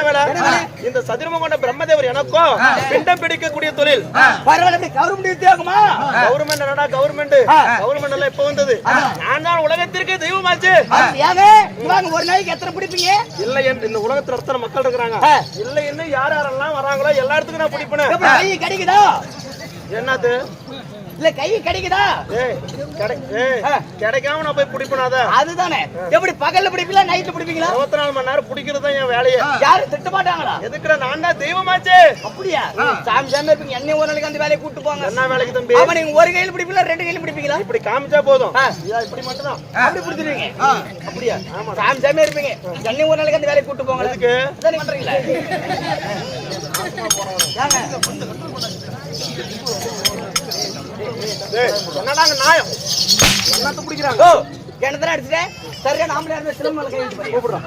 என்ன வேலை இந்த சதுரம கொண்ட பிரம்மதேவர் எனக்கும் பிண்டம் பிடிக்கக்கூடிய தொழில். பரவாயில்ல இப்படி கவர்மெண்ட் உத்தியோகமா? கவர்மெண்ட் என்னடா கவர்மெண்ட்? கவர்மெண்ட் எல்லாம் இப்ப வந்தது. நான் தான் உலகத்திற்கு தெய்வமாச்சு. இவாங்க ஒரு நாளைக்கு எத்தனை பிடிப்பீங்க? இல்ல இந்த உலகத்துல எத்தனை மக்கள் இருக்கிறாங்க. இல்ல இன்னும் யார் யாரெல்லாம் வராங்களோ எல்லா இடத்துக்கும் நான் பிடிப்பேன். கிடைக்குதா? என்னது? இல்ல கை கிடைக்குதா? கிடைக்காம நான் போய் பிடிப்பேனாத? அதுதானே. எப்படி பகல்ல பிடிப்பீங்களா நைட்ல பிடிப்பீங்களா? இருபத்தி நாலு மணி நேரம் பிடிக்கிறது தான் என் வேலையே. யாரும் திட்ட மாட்டாங்களா? எதுக்குடா நான் தான் தெய்வமாச்சு? அப்படியா? சாமி சாமி இருப்பீங்க என்னை ஒரு நாளைக்கு அந்த வேலையை கூட்டு போங்க. என்ன வேலைக்கு தம்பி? ஆமா நீங்க ஒரு கையில பிடிப்பீங்களா ரெண்டு கையில பிடிப்பீங்களா? இப்படி காமிச்சா போதும். இப்படி மட்டும் தான் அப்படி பிடிச்சிருவீங்க. அப்படியா? சாமி சாமி இருப்பீங்க. என்னை ஒரு நாளைக்கு அந்த வேலையை கூட்டு போங்க. நீங்க பண்றீங்களா. என்னடாங்க நாயம் என்னத்த பிடிக்கிறாங்க கிணத்துல அடிச்சுட்டேன் சரியா நாமளே சிலம்பு கூப்பிடுறோம்